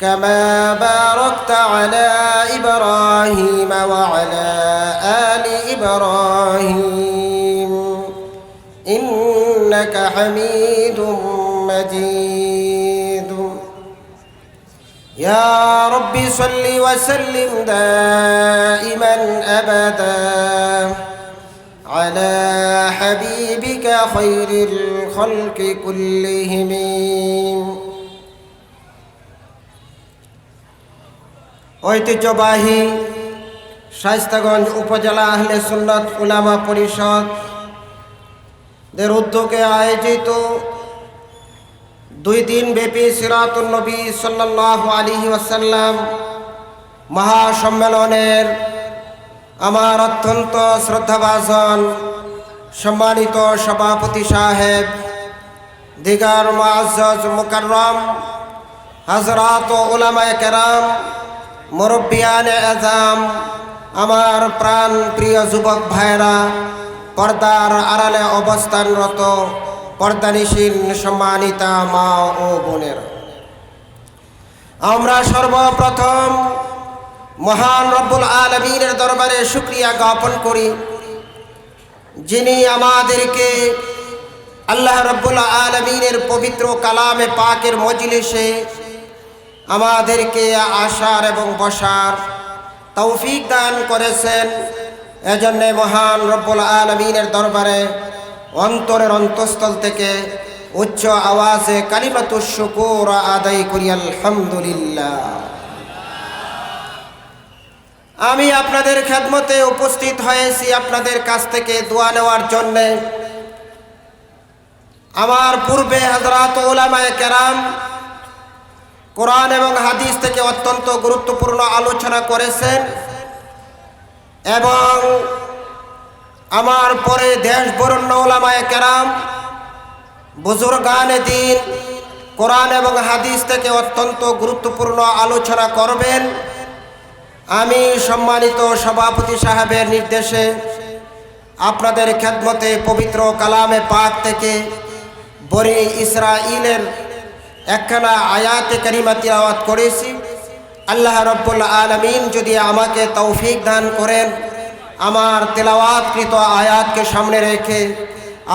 كما باركت على إبراهيم وعلى آل إبراهيم. إنك حميد مجيد. يا رب صل وسلم دائما أبدا على حبيبك خير الخلق كلهم. ঐতিহ্যবাহী শাইস্তাগঞ্জ উপজেলা আহলে সুন্নত উলামা পরিষদ দের উদ্যোগে আয়োজিত দুই দিন ব্যাপী সিরাতুল নবী সাল্লাহ আলী ওয়াসাল্লাম মহাসম্মেলনের আমার অত্যন্ত শ্রদ্ধাভাজন সম্মানিত সভাপতি সাহেব, দিগার মুআজ্জজ মুকাররম হজরত ওলামায় কেরাম মুরব্বিয়ান আজাম আমার প্রাণ প্রিয় যুবক ভাইরা পর্দার আড়ালে অবস্থানরত পর্দানিসীন সম্মানিতা মা ও বোনের। আমরা সর্বপ্রথম মহান রব্বুল আলমীনের দরবারে শুক্রিয়া জ্ঞাপন করি, যিনি আমাদেরকে আল্লাহ রব্বুল আলমিনের পবিত্র কালামে পাকের মজলিসে আমাদেরকে আসার এবং বসার তৌফিক দান করেছেন। এজন্য মহান রব্বুল আলমিনের দরবারে অন্তরের অন্তঃস্থল থেকে উচ্চ আওয়াজে কালিমাতুর শুকুর আদায় করি, আলহামদুলিল্লাহ। আমি আপনাদের খেদমতে উপস্থিত হয়েছি আপনাদের কাছ থেকে দোয়া নেওয়ার জন্যে। আমার পূর্বে হজরত ওলামায় কেরাম কোরআন এবং হাদিস থেকে অত্যন্ত গুরুত্বপূর্ণ আলোচনা করেছেন এবং আমার পরে দেশ বরণ্য ওলামায় কেরাম বুজুর্গানে দিন কোরআন এবং হাদিস থেকে অত্যন্ত গুরুত্বপূর্ণ আলোচনা করবেন। আমি সম্মানিত সভাপতি সাহেবের নির্দেশে আপনাদের খেদমতে পবিত্র কালামে পাক থেকে বরি ইসরাইলের একখানা আয়াতে কারিমা তিলাওয়াত করেছি। আল্লাহ রব্বুল আলমিন যদি আমাকে তৌফিক দান করেন, আমার তেলাওয়াতকৃত আয়াতকে সামনে রেখে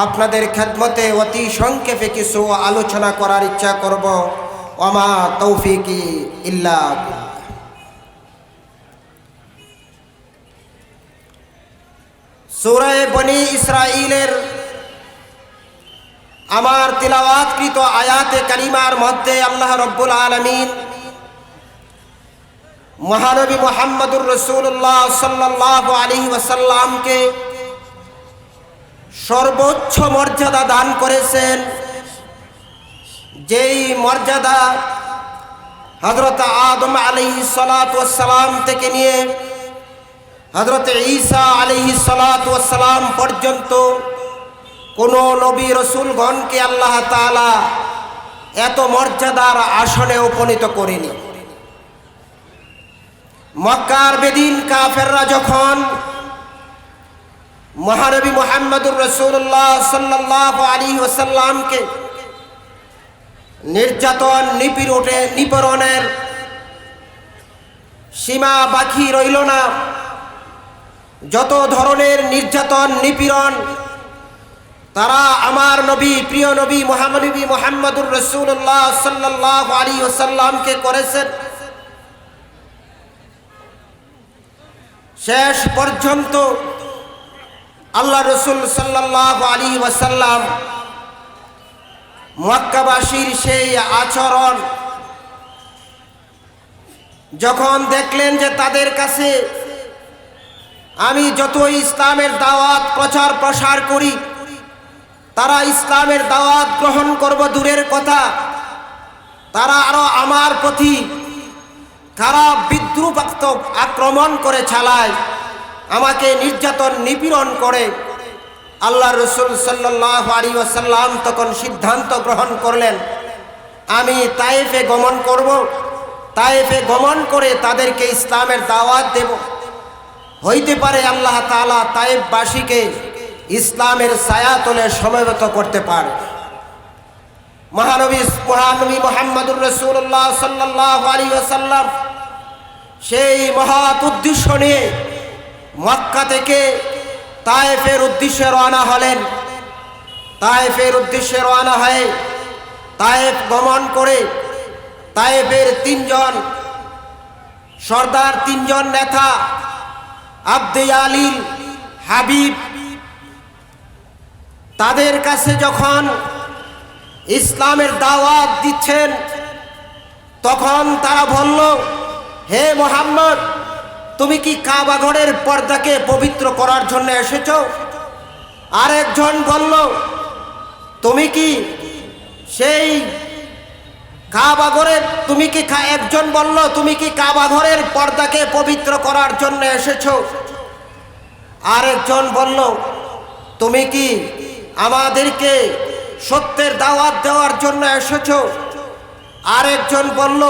আপনাদের খেদমতে অতি সংক্ষেপে কিছু আলোচনা করার ইচ্ছা করব। অমা তৌফিকি ইল্লা সুরায় বনি ইসরাইলের আমার তিলাওয়াতকৃত আয়াতে কালিমার মধ্যে আল্লাহ রব্বুল আলমিন মহানবী মোহাম্মদুর রসুল্লাহ সাল্লাহ আলী ওয়াসাল্লামকে সর্বোচ্চ মর্যাদা দান করেছেন। যেই মর্যাদা হজরত আদম আলী সালাম থেকে নিয়ে হজরত ঈসা আলিহি সালাম পর্যন্ত কোন নবী রসুলগণকে আল্লাহ তালা এত মর্যাদার আসনে উপনীত করেনি। মক্কার বেদিন কাফেররা যখন মহানবী মোহাম্মদুর রসুল্লাহ সাল্লাহ আলী ওসাল্লামকে নির্যাতন নিপীড়ে নিপরণের সীমা বাকি রইল না, যত ধরনের নির্যাতন, নিপীড়ন তারা আমার নবী, প্রিয় নবী মোহাম্মবী মোহাম্মদুর রসুল্লাহ সাল্লাহ আলী ওসাল্লামকে করেছেন। শেষ পর্যন্ত আল্লাহ রসুল সাল্লাহ আলী ওয়াসাল্লাম মক্কাবাসীর সেই আচরণ যখন দেখলেন যে তাদের কাছে আমি যতই ইসলামের দাওয়াত প্রচার প্রসার করি তারা ইসলামের দাওয়াত গ্রহণ করব দূরের কথা। তারা আরও আমার প্রতি বিদ্যুৎ পূর্বপাক্ত আক্রমণ করে চালায়, আমাকে নির্যাতন, নিপীড়ন করে। আল্লাহ রসুল সাল্লাহ আলী ওয়াসাল্লাম তখন সিদ্ধান্ত গ্রহণ করলেন, আমি তায়েফে গমন করব। তায়েফে গমন করে তাদেরকে ইসলামের দাওয়াত দেব। হইতে পারে আল্লাহ তালা তায়েববাসীকে ইসলামের ছায়া তোলে সমবেত করতে পারে। মহানবী মহানবী মোহাম্মদুর রসুল্লাহ সাল্লাহ আলী সেই মহৎ উদ্দেশ্য নিয়ে মক্কা থেকে তায়েফের উদ্দেশ্যে রওনা হলেন। তায়েফের উদ্দেশ্যে রওনা হয়ে তায়েফ গমন করে তায়েফের তিনজন, সর্দার তিনজন নেতা আব্দে আলীল, হাবিব তাদের কাছে যখন ইসলামের দাওয়াত দিচ্ছেন, তখন তারা বলল, হে মোহাম্মদ, তুমি কি কাবাঘরের পর্দাকে পবিত্র করার জন্য এসেছ? আরেকজন বলল, তুমি কি সেই কাবাঘরের তুমি কি একজন বলল, তুমি কি কাবাঘরের পর্দাকে পবিত্র করার জন্য এসেছ? আরেকজন বলল, তুমি কি আমাদেরকে সত্যের দাওয়াত দেওয়ার জন্য এসেছ। আরেকজন বলল,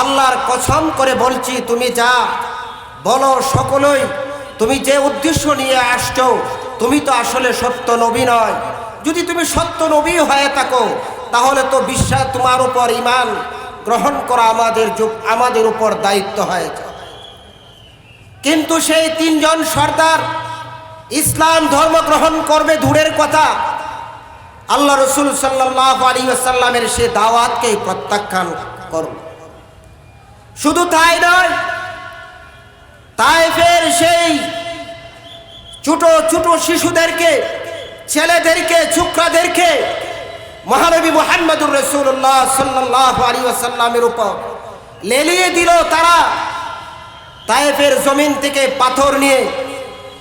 আল্লাহর কসম করে বলছি, তুমি যা বলো সকলই, তুমি যে উদ্দেশ্য নিয়ে আসছো, তুমি তো আসলে সত্য নবী নয়। যদি তুমি সত্য নবী হয়ে থাকো, তাহলে তো বিশ্বাস তোমার উপর ইমান গ্রহণ করা আমাদের যুগ, আমাদের উপর দায়িত্ব হয়েছে। কিন্তু সেই তিনজন সর্দার ইসলাম ধর্ম গ্রহণ করবে দূরের কথা। আল্লাহ রসুল সাল্লাহ আলী আসাল্লামের সে দাওয়াতকে প্রত্যাখ্যান করল শুধু তাই নয়, তাইফের সেই ছোট ছোট শিশুদেরকে, ছেলেদেরকে, ছোকরাদেরকে মহানবী মোহাম্মদুর রসুল্লাহ সাল্লাহ আলী আসাল্লামের উপর লেলিয়ে দিল তারা। তায়েফের জমিন থেকে পাথর নিয়ে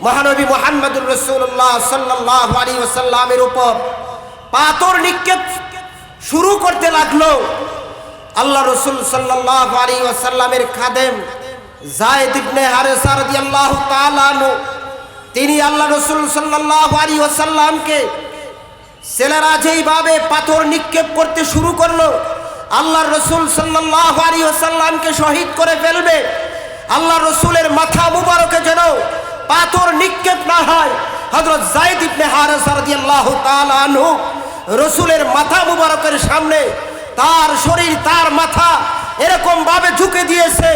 মহানবী মোহাম্মদুর রসুল্লাহ সাল্লাহ আলী ওসাল্লামের উপর পাথর নিক্ষেপ শুরু করতে লাগল। আল্লাহ রসুল সাল্লাহ আলী ওসাল্লামের খাদেম তিনি আল্লাহ রসুল ওসাল্লামকে ছেলেরা যেইভাবে পাথর নিক্ষেপ করতে শুরু করল, আল্লাহ রসুল সাল্লাহ আলী ওসাল্লামকে শহীদ করে ফেলবে। আল্লাহ রসুলের মাথা মুবারকে যেন পাথর নিক্ষেপ না হয়। হজরত জাইদ ইবনে হারেস রাদিয়াল্লাহু তাআলা আনহু রসুলের মাথা মুবারকের সামনে তার শরীর, তার মাথা এরকম ভাবে ঝুঁকে দিয়েছে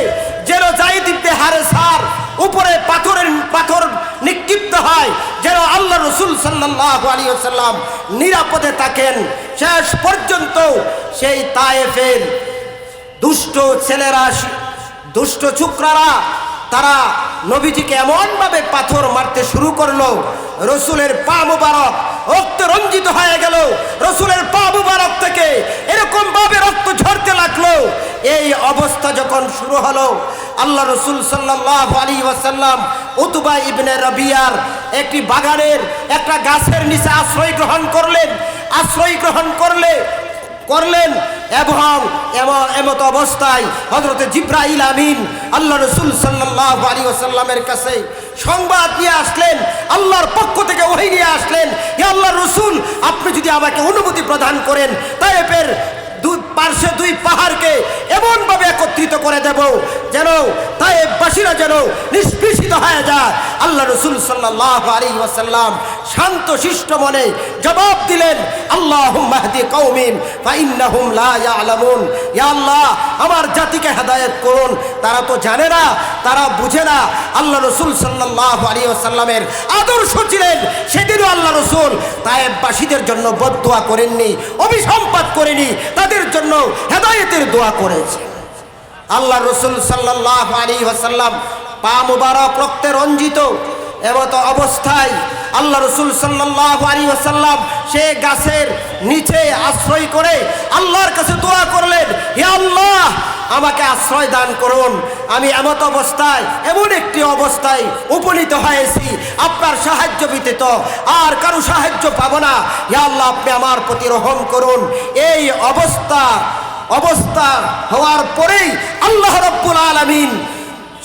যেন জাইদ ইবনে হারেসার উপরে পাথরের, পাথর নিক্ষিপ্ত হয়, যেন আল্লাহ রসুল সাল্লাল্লাহু আলাইহি ওয়াসাল্লাম নিরাপদে থাকেন। শেষ পর্যন্ত সেই তায়েফের দুষ্ট ছেলেরা, দুষ্ট চুকরারা তারা নবীজিকে এমনভাবে পাথর মারতে শুরু করল, রসুলের পা মুবারক রক্ত রঞ্জিত হয়ে গেল, রসুলের পা মুবারক থেকে এরকম ভাবে রক্ত ঝরতে লাগল। এই অবস্থা যখন শুরু হলো, আল্লাহ রসুল সাল্লাহ আলী ওয়াসাল্লাম উতুবা ইবনে রবিয়ার একটি বাগানের একটা গাছের নিচে আশ্রয় গ্রহণ করলেন। আশ্রয় গ্রহণ করলে করলেন এবং এমত অবস্থায় হজরতে জিব্রাহল আমিন আল্লাহ রসুল সাল্লাহ আলী আসাল্লামের কাছে সংবাদ নিয়ে আসলেন, আল্লাহর পক্ষ থেকে ওহি নিয়ে আসলেন, হে আল্লাহ রসুল, আপনি যদি আমাকে অনুমতি প্রদান করেন, তাই দুই পার্শ্বে দুই পাহাড়কে এমনভাবে একত্রিত করে দেব যেন তাইফবাসীরা যেন নিষ্পৃষিত হয়ে যায়। আল্লাহ রসুল সাল্লাহ আলী ওয়াসাল্লাম শান্ত, শিষ্ট মনে জবাব দিলেন আল্লাহ মাহদি কৌমিন ফাইন্নাহুম ইয়া আল্লাহ, আমার জাতিকে হেদায়েত করুন। তারা তো জানে না, তারা বুঝে না। আল্লাহ রসুল সাল্লাহ আলী ওয়াসাল্লামের আদর্শ ছিলেন, সেদিনও আল্লাহ রসুল তায়েববাসীদের জন্য বদুয়া করেননি অভিসম্পাদ করেনি, তাদের জন্য হেদায়েতের দোয়া করেছে। আল্লাহ রসুল সাল্লাহ আলী হাসাল্লাম পা মুবারক রক্তে রঞ্জিত এবত অবস্থায় আল্লাহ রসুল সাল্লাহ সে গাছের নিচে আশ্রয় করে আল্লাহর কাছে দোয়া করলেন, হে আল্লাহ, আমাকে আশ্রয় দান করুন। আমি এমত অবস্থায়, এমন একটি অবস্থায় উপনীত হয়েছি। আপনার সাহায্য ব্যতীত আর কারও সাহায্য পাবো না। হে আল্লাহ, আপনি আমার প্রতি রহম করুন। এই অবস্থা অবস্থা হওয়ার পরেই আল্লাহ রব্বুল আলমিন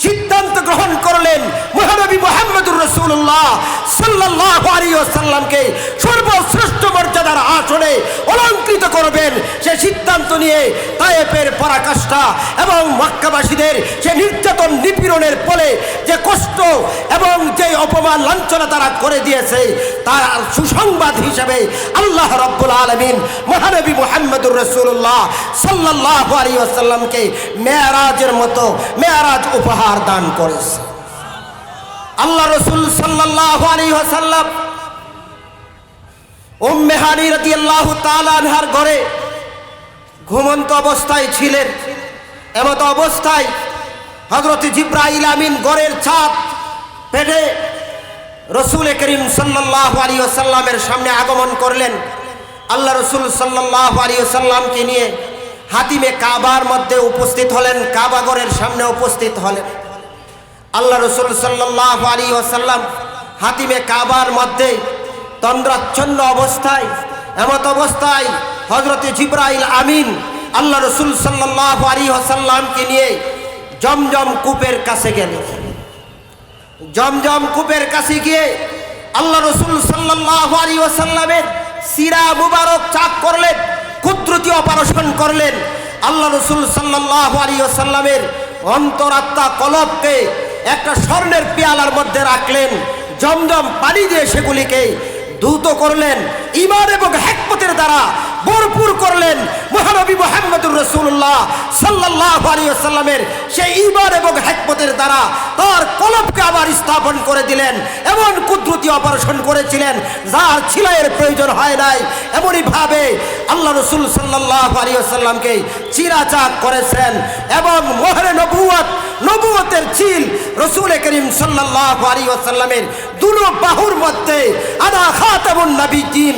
সিদ্ধান্ত গ্রহণ করলেন মহানবী মোহাম্মদুর রসুল্লাহ সাল্লাহ সাল্লামকে সর্বশ্রেষ্ঠ মর্যাদার আসনে অলঙ্কৃত করবেন। সে সিদ্ধান্ত নিয়ে তায়েফের পরাকাষ্ঠা এবং মক্কাবাসীদের সে নির্যাতন নিপীড়নের ফলে যে কষ্ট এবং যে অপমান লাঞ্ছনা তারা করে দিয়েছে, তার সুসংবাদ হিসেবে আল্লাহ রব্বুল আলমিন মহানবী মোহাম্মদুর রসুল্লাহ সাল্লাহ আলী আসাল্লামকে মেয়ারাজের মতো, মেয়ারাজ উপহার দান করেছে। আল্লাহ রসুল সাল্লাহ আলী আসাল্লাম উম্মে হানি রাদিয়াল্লাহু তাআলা আনহার ঘরে ঘুমন্ত অবস্থায় ছিলেন। এমত অবস্থায় হজরত জিব্রাইল আমিন গড়ের ছাদ পেটে রসুল করিম সাল্লাহ আলী আসাল্লামের সামনে আগমন করলেন। আল্লাহ রসুল সাল্লাহ আলী আসাল্লামকে নিয়ে হাতিমে কাবার মধ্যে উপস্থিত হলেন কাবাগরের সামনে উপস্থিত হলেন। আল্লাহ রসুল সাল্লাহ আলী আসাল্লাম হাতিমে কাবার মধ্যে তন্দ্রাচ্ছন্ন অবস্থায়, এমত অবস্থায় হজরতে জিব্রাইল আমিন আল্লাহ রসুল সাল্লাহ আলী আসাল্লামকে নিয়ে জমজম কূপের কাছে গেলেন জমজম কূপের কাছে গিয়ে আল্লাহ রসুল সাল্লাহ আলী ওসাল্লামের সিরা মুবারক চাক করলেন, কুদরতি অপারেশন করলেন। আল্লাহ রসুল সাল্লাহ আলী ওসাল্লামের অন্তরাত্মা কলবকে একটা স্বর্ণের পেয়ালার মধ্যে রাখলেন জমজম পানি দিয়ে সেগুলিকে দ্রুত করলেন। ইমান এবং হ্যাকমতের দ্বারা ভরপুর করলেন মহানবী মোহাম্মদুর রসুল্লাহ সাল্লাহ আলী সাল্লামের সেই ইমান এবং হ্যাকমতের দ্বারা তার কলবকে আবার স্থাপন করে দিলেন, এমন কুদরতি অপারেশন করেছিলেন যার ছিলাইয়ের প্রয়োজন হয় নাই। এমনইভাবে আল্লাহ রসুল সাল্লাহ আলী সাল্লামকে চিরাচাক করেছেন এবং মোহরে নবুয়ত নবুয়তের চিল রসুল করিম সাল্লাহ আলী সাল্লামের দুনো বাহুর মধ্যে আনা খাতামুন নবী দিন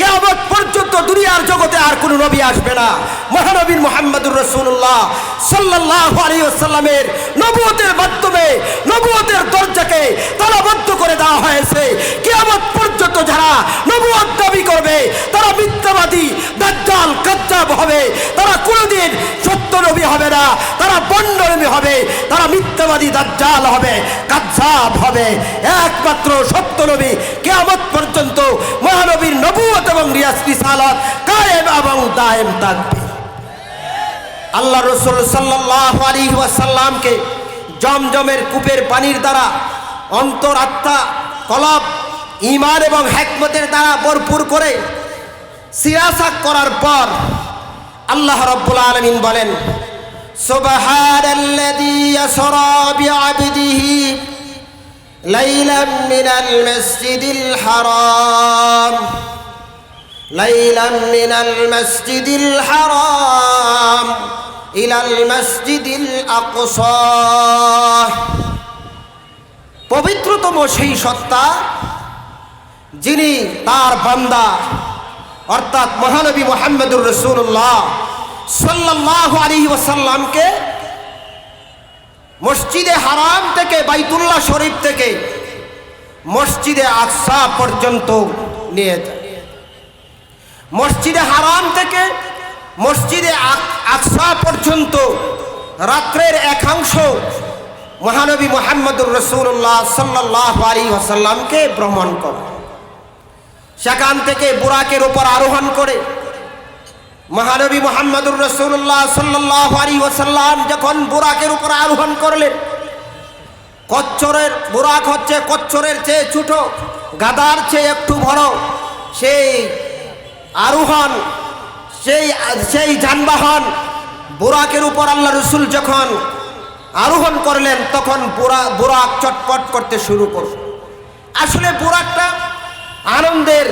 কেমন পর্যন্ত দুনিয়ার জগতে আর কোনো নবী আসবে না। মহানবীর মোহাম্মদুর রসুল্লাহ সাল্লাহ আলী সাল্লামের নবুয়তের মাধ্যমে, নবুয়তের দরজাকে তালাবদ্ধ করে দেওয়া হয়েছে। কেমন পর্যন্ত যারা নবুয়ত দাবি করবে, তারা মিথ্যাবাদী, দাজ্জাল, কাজ্জাব হবে। তারা কোনোদিন সত্য নবী হবে না, তারা বন্ড নবী হবে। তারা মিথ্যাবাদী, দাজ্জাল হবে, কাজ্জাব হবে। একমাত্র সত্য নবী মহানবীর নবুয়ত এবং রিয়াজ রিসালাত কায়েম এবং দায়েম থাকবে আল্লাহ রসুল সাল্লাহ আলী ওয়াসাল্লামকে জমজমের কূপের পানির দ্বারা অন্তর আত্মা কলব ইমান এবং হ্যাকমতের দ্বারা ভরপুর করে সিরাসাক করার পর আল্লাহ রব্বুল আলমিন বলেন সুবহানাল্লাযী ইয়াসরা বিআবদিহি ليلا من المسجد الحرام ليلا من المسجد الحرام إلى المسجد الأقصى পবিত্রতম সেই সত্তা যিনি তার বান্দা অর্থাৎ মহানবী মোহাম্মদুর রসুল্লাহ সাল্লাহ আলী ওসাল্লামকে মসজিদে হারাম থেকে বাইতুল্লাহ শরীফ থেকে মসজিদে আকসা পর্যন্ত নিয়ে যায় মসজিদে হারাম থেকে মসজিদে আক- আকসা পর্যন্ত রাত্রের একাংশ মহানবী মোহাম্মদুর রসুল্লাহ সাল্লাহ আলী ওসাল্লামকে ভ্রমণ করে। সেখান থেকে বুরাকের উপর আরোহণ করে মহানবী মোহাম্মদুর রসুল্লাহ সাল্লাহ আলী ওসাল্লাম যখন বুরাকের উপর আরোহণ করলেন, কচ্ছরের বুরাক হচ্ছে কচ্ছরের চেয়ে ছোট, গাদার চেয়ে একটু বড়, সেই আরোহণ, সেই সেই যানবাহন, বোরাকের উপর আল্লাহ রসুল যখন আরোহণ করলেন, তখন বোরা, বুরাক চটপট করতে শুরু করল। আসলে বোরাকটা আনন্দের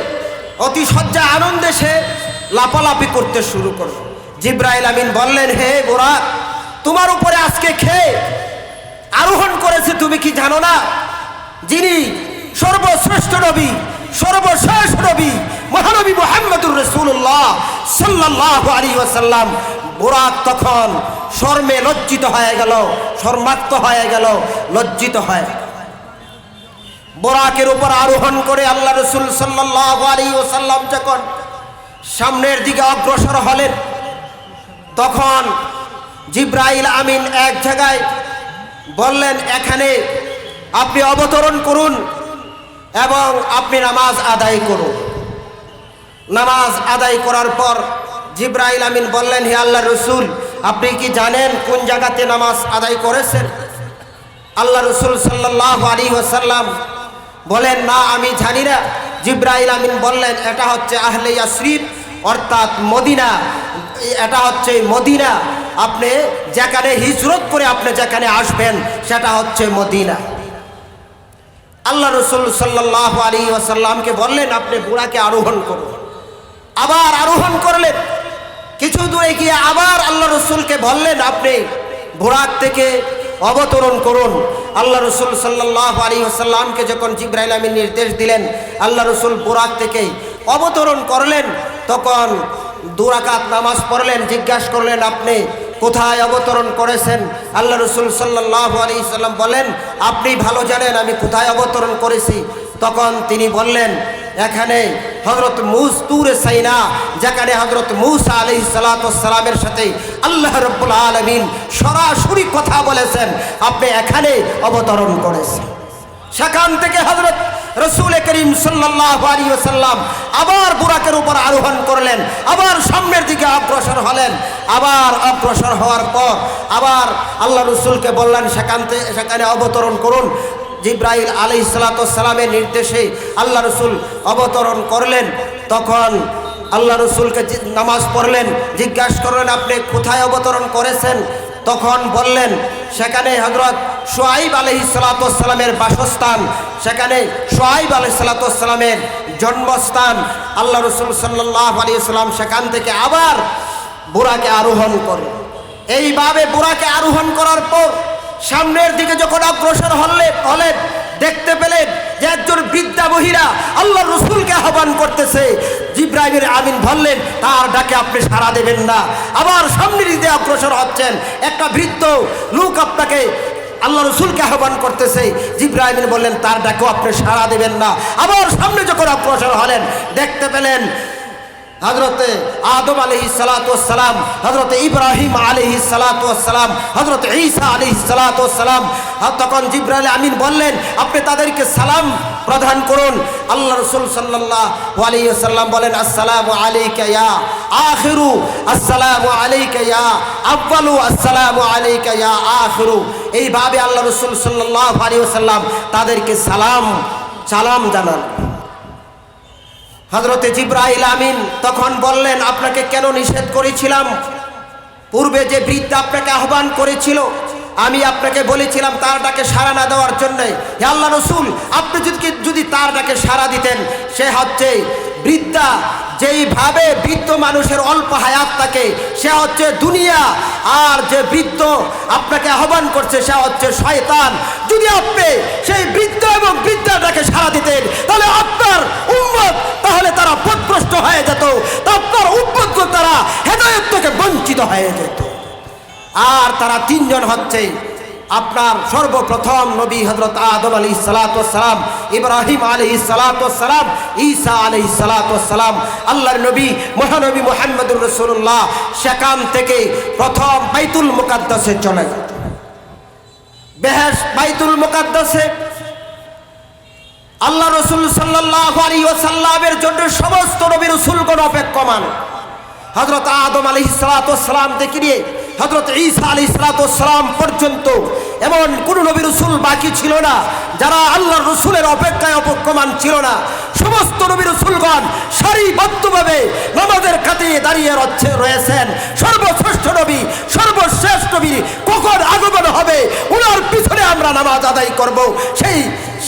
অতি সজ্জা আনন্দে সে লাপালাপি করতে শুরু করল। জিব্রাইল আমিন বললেন, হে বুরাক, তোমার উপরে আজকে খেয়ে আরোহণ করেছে তুমি কি জানো না? যিনি সর্বশ্রেষ্ঠ নবী সর্বশেষ নবী মহানবী মোহাম্মদ রাসূলুল্লাহ সাল্লাল্লাহু আলাইহি ওয়াসাল্লাম বুরাক তখন শর্মে লজ্জিত হয়ে গেল, শর্মাক্ত হয়ে গেল, লজ্জিত হয়ে। বোরাকের উপর আরোহণ করে আল্লাহ রসুল সাল্লাহ আলী ওসাল্লাম যখন সামনের দিকে অগ্রসর হলেন, তখন জিব্রাইল আমিন এক জায়গায় বললেন, এখানে আপনি অবতরণ করুন এবং আপনি নামাজ আদায় করুন। নামাজ আদায় করার পর জিব্রাইল আমিন বললেন, হে আল্লাহ রসুল, আপনি কি জানেন কোন জায়গাতে নামাজ আদায় করেছেন? আল্লাহ রসুল সাল্লাহ আলী ওসাল্লাম বলেন, না, আমি জানি না। জিব্রাইল আমিন বললেন, এটা হচ্ছে আহলে ইয়াসরিফ অর্থাৎ মদিনা। এটা হচ্ছে মদিনা। আপনি যেখানে হিজরত করে আপনি যেখানে আসবেন, সেটা হচ্ছে মদিনা। আল্লাহ রসুল সাল্লাহ আলী ওসাল্লামকে বললেন, আপনি বুড়াকে আরোহণ করুন। আবার আরোহণ করলেন। কিছু দূরে গিয়ে আবার আল্লাহ রসুলকে বললেন, আপনি বুড়াক থেকে অবতরণ করুন। আল্লাহ রসুল সাল্লাহ আলী আসাল্লামকে যখন জিব্রাইল আমিন নির্দেশ দিলেন, আল্লাহ রসুল বুরাক থেকে অবতরণ করলেন, তখন দুরাকাত নামাজ পড়লেন, জিজ্ঞাসা করলেন, আপনি কোথায় অবতরণ করেছেন? আল্লাহ রসুল সাল্লাহ আলী সাল্লাম বলেন, আপনি ভালো জানেন, আমি কোথায় অবতরণ করেছি? তখন তিনি বললেন, এখানে হজরত মুস তুরে সাইনা, যেখানে হজরত মুসা আলি সালাতামের সাথে আল্লাহ রব্বুল আলমিন সরাসরি কথা বলেছেন, আপনি এখানে অবতরণ করেছেন। সেখান থেকে হজরত রসুল করিম সাল্লাহ আলী সাল্লাম আবার বুরাকের উপর আরোহণ করলেন, আবার সামনের দিকে অগ্রসর হলেন। আবার অগ্রসর হওয়ার পর আবার আল্লাহ রসুলকে বললেন, সেখান থেকে সেখানে অবতরণ করুন। জিব্রাহিল আলি সালাতামের নির্দেশে আল্লাহ রসুল অবতরণ করলেন। তখন আল্লাহ রসুলকে নামাজ পড়লেন, জিজ্ঞাসা করলেন, আপনি কোথায় অবতরণ করেছেন? তখন বললেন, সেখানে হজরত সোয়াইব আলহি সালাতামের বাসস্থান, সেখানে সোয়াইব আলহি সালাতামের জন্মস্থান। আল্লাহ রসুল সাল্লাহ আলী সেখান থেকে আবার বুড়াকে আরোহণ করে এইভাবে বুড়াকে আরোহণ করার পর সামনের দিকে যখন অগ্রসর হলে হলেন, দেখতে পেলেন যে একজন বৃদ্ধা মহিলা আল্লাহ রসুলকে আহ্বান করতেছে। জিব্রাহিমের আমিন বললেন, তার ডাকে আপনি সাড়া দেবেন না। আবার সামনের দিকে অগ্রসর হচ্ছেন একটা বৃদ্ধ লোক আপনাকে, আল্লাহ রসুলকে আহ্বান করতেছে। জিব্রাহিমিন বললেন, তার ডাকেও আপনি সাড়া দেবেন না। আবার সামনে যখন অগ্রসর হলেন, দেখতে পেলেন হজরতে আদম আলহি সালাতাম হজরত ইব্রাহিম আলহি সালাতাম হজরত ঈসা আলহি সালাতাম তখন জিব্রাইল আমিন বললেন, আপনি তাদেরকে সালাম প্রদান করুন। আল্লাহ রসুল সাল্লাহ আলাইহি সাল্লাম বলেন ইয়া আখিরু, আসসালামু আলাইকা ইয়া আব্বালু, আসসালামু আলাইকা ইয়া আখিরু। এইভাবে আল্লাহ রসুল সাল্লাহ আলাইহি সাল্লাম তাদেরকে সালাম সালাম জানান। হজরতে জিব্রাহিল আমিন তখন বললেন, আপনাকে কেন নিষেধ করেছিলাম? পূর্বে যে বৃদ্ধ আপনাকে আহ্বান করেছিল আমি আপনাকে বলেছিলাম তার ডাকে সাড়া না দেওয়ার জন্যে। হে আল্লাহ রসুল, আপনি যদি যদি তার ডাকে সাড়া দিতেন, সে হচ্ছে বৃদ্ধা যেইভাবে বৃদ্ধ মানুষের অল্প হায়াত থাকে, সে হচ্ছে দুনিয়া। আর যে বৃদ্ধ আপনাকে আহ্বান করছে, সে হচ্ছে শয়তান। যদি আপনি সেই বৃদ্ধ এবং বৃদ্ধাটাকে সাড়া দিতেন, তাহলে আপনার আর তারা তিনজন হচ্ছে আপনার সর্বপ্রথম নবী হজরত আদম আলী সালাতাম ইব্রাহিম আলী সালাতাম ঈসা আলী সালাতাম আল্লাহর নবী, মহানবী মোহাম্মদুর রসুল্লাহ সেখান থেকে প্রথম বাইতুল মুকাদ্দাসে চলে বেহেস বাইতুল মুকাদ্দাসে আল্লাহ রসুল সাল্লাহ আলী ওসাল্লামের জন্য সমস্ত নবী রসুলগণ অপেক্ষমান। হজরত আদম আলী সালাতাম থেকে নিয়ে হজরত ঈসা আলী সালাতাম পর্যন্ত এমন কোন নবী রসুল বাকি ছিল না, যারা আল্লাহ রসুলের অপেক্ষায় অপেক্ষমান ছিল না। সমস্ত নবী রসুলগণ সারিবদ্ধভাবে নামাজের খাতে দাঁড়িয়ে রচ্ছে রয়েছেন। সর্বশ্রেষ্ঠ নবী সর্বশেষ নবী কখন আগমন হবে ওনার পিছনে আমরা নামাজ আদায় করব? সেই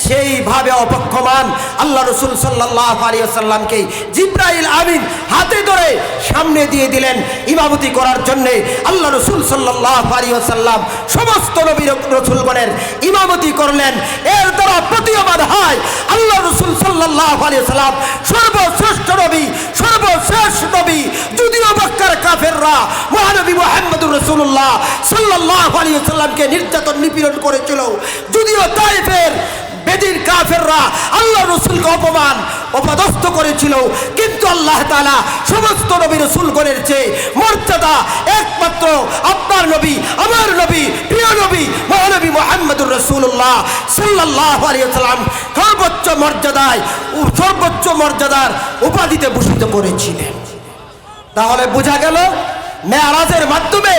সেইভাবে অপক্ষমান আল্লাহ রসুল সাল্লাহ আলী আসাল্লামকে জিব্রাইল আমিন হাতে ধরে সামনে দিয়ে দিলেন ইমামতি করার জন্যে আল্লাহ রসুল সাল্লাহ আলী আসাল্লাম সমস্ত নবী রসুলগণের ইমামতি করলেন। এর দ্বারা প্রতীয়মান হয় আল্লাহ রসুল সাল্লাহ আলী সাল্লাম সর্বশ্রেষ্ঠ নবী সর্বশেষ শেষ নবী, যদিও মক্কার কাফেররা মহানবী মোহাম্মদুর রসুল্লাহ সাল্লাহ আলী সাল্লামকে নির্যাতন নিপীড়ন করেছিল, যদিও বেদির কাফেররা আল্লাহ রসুলকে অপমান, অপদস্থ করেছিল। কিন্তু আল্লাহ তাআলা সমস্ত নবী রসুলগণের চেয়ে মর্যাদা একমাত্র আপনার নবী, আমার নবী, প্রিয় নবী, মহানবী মোহাম্মদুর রসুল্লাহ সাল্লাহ আলিয়াল্লাম সর্বোচ্চ মর্যাদায়, সর্বোচ্চ মর্যাদার উপাধিতে ভূষিত করেছিলেন। তাহলে বোঝা গেল, মেয়ারাজের মাধ্যমে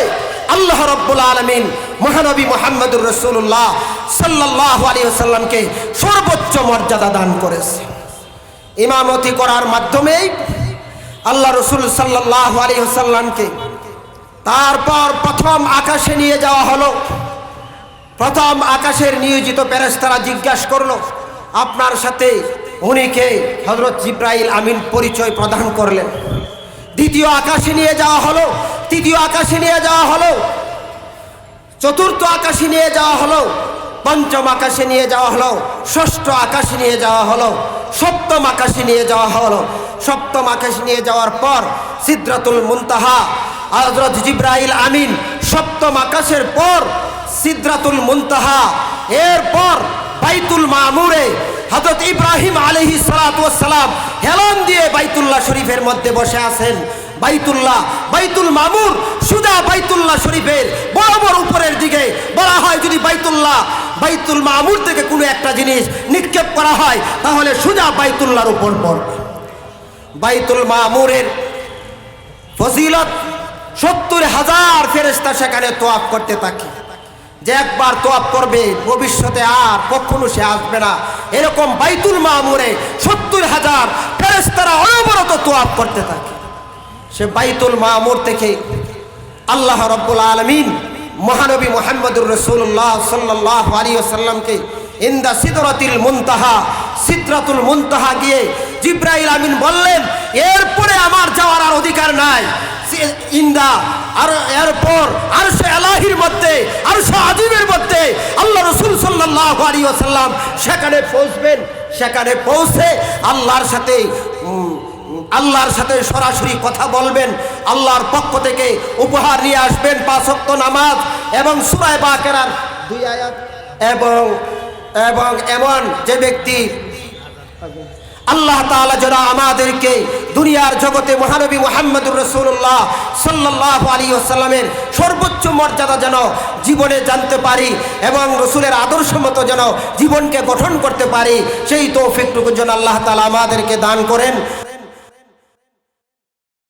আল্লাহ রব্বুল আলমিন মহানবী মোহাম্মদুর রসুল্লাহ সাল্লাহ আলী সাল্লামকে সর্বোচ্চ মর্যাদা দান করেছে। ইমামতি করার মাধ্যমেই আল্লাহ রসুল সাল্লাহ আলী সাল্লামকে তারপর প্রথম আকাশে নিয়ে যাওয়া হলো। প্রথম আকাশের নিয়োজিত প্যারেস্তারা জিজ্ঞাসা করল, আপনার সাথে উনিকে হজরত জিব্রাইল আমিন পরিচয় প্রদান করলেন। দ্বিতীয় আকাশে নিয়ে যাওয়া হলো, তৃতীয় আকাশে নিয়ে যাওয়া হলো চতুর্থ আকাশে নিয়ে যাওয়া হলো, পঞ্চম আকাশে নিয়ে যাওয়া হলো, ষষ্ঠ আকাশে নিয়ে যাওয়া হলো, সপ্তম আকাশে নিয়ে যাওয়া হলো। সপ্তম আকাশে নিয়ে যাওয়ার পর সিদ্রাতুল মুনতাহা হজরত জিব্রাইল আমিন সপ্তম আকাশের পর সিদ্রাতুল মুনতাহা, এরপর বাইতুল মামুরে হজরত ইব্রাহিম আলহি সালাম হেলান দিয়ে বাইতুল্লাহ শরীফের মধ্যে বসে আছেন। বাইতুল্লাহ, বাইতুল মামুর, সুদা বাইতুল্লাহ শরীফের বলা হয় যদি বাইতুল্লাহ, বাইতুল মামুর থেকে কোনো একটা জিনিস নিক্ষেপ করা হয়, তাহলে সুজা বাইতুল্লাহর উপর পড়বে। বাইতুল মামুরের ফজিলত সত্তর হাজার ফেরেস্তা সেখানে তোয়াপ করতে থাকে। যে একবার তোয়াপ করবে, ভবিষ্যতে আর কখনো সে আসবে না। এরকম বাইতুল মামুরে সত্তর হাজার ফেরেস্তারা অনবরত তোয়াপ করতে থাকে। সে বাইতুল মামুর থেকে আল্লাহ রব্বুল আলমিন মহানবী মোহাম্মদুর রসুল্লাহ সাল্লাহ আলী আসাল্লামকে ইন্দা সিদরাতিল মুনতাহা সিদ্রাতুল মুনতাহা গিয়ে জিব্রাইল আমিন বললেন, এরপরে আমার যাওয়ার আর অধিকার নাই। ইন্দা আর এরপর আর সে এলাহির মধ্যে আর সে আজিমের মধ্যে আল্লাহ রসুল সাল্লাহ আলী আসাল্লাম সেখানে পৌঁছবেন। সেখানে পৌঁছে আল্লাহর সাথে আল্লাহর সাথে সরাসরি কথা বলবেন, আল্লাহর পক্ষ থেকে উপহার নিয়ে আসবেন পাঁচক্ত নামাজ এবং সুরায় বাকেরার দুই আয়াত এবং এবং এমন যে ব্যক্তি আল্লাহ তাআলা যেন আমাদেরকে দুনিয়ার জগতে মহানবী মোহাম্মদুর রসুল্লাহ সাল্লাহ আলী আসাল্লামের সর্বোচ্চ মর্যাদা যেন জীবনে জানতে পারি এবং রসুলের আদর্শ মতো যেন জীবনকে গঠন করতে পারি, সেই তৌফিকটুকু যেন আল্লাহ তাআলা আমাদেরকে দান করেন।